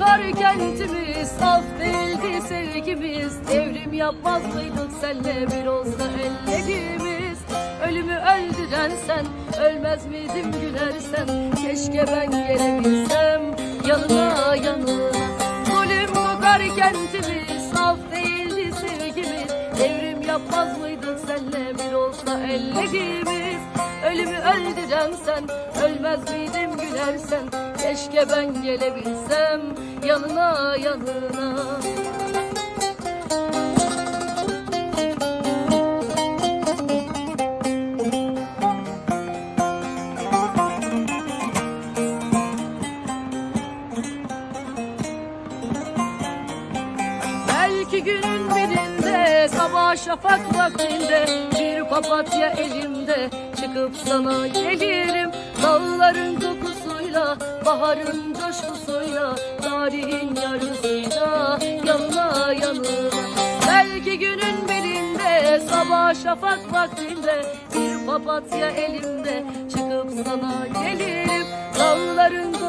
kokar kentimiz Af değildi sevgimiz. Devrim yapmaz mıydık senle bir olsa ellerimiz? Ölümü öldüren sen Ölmez miydim gülersen Keşke ben gelebilsem Yanına yanına Zulüm kokar kentimiz Af değildi sevgimiz. Devrim yapmaz mıydık senle bir olsa ellerimiz? Ölümü öldüren sen Ölmez miydim gülersen Keşke ben gelebilsem Yanına yanına. Belki günün birinde sabah şafak vaktinde bir papatya elimde çıkıp sana gelirim baharın coşkusuyla tarihin yarısıyla yanına yanına belki günün birinde sabah şafak vaktinde bir papatya elimde çıkıp sana dağların kokusuyla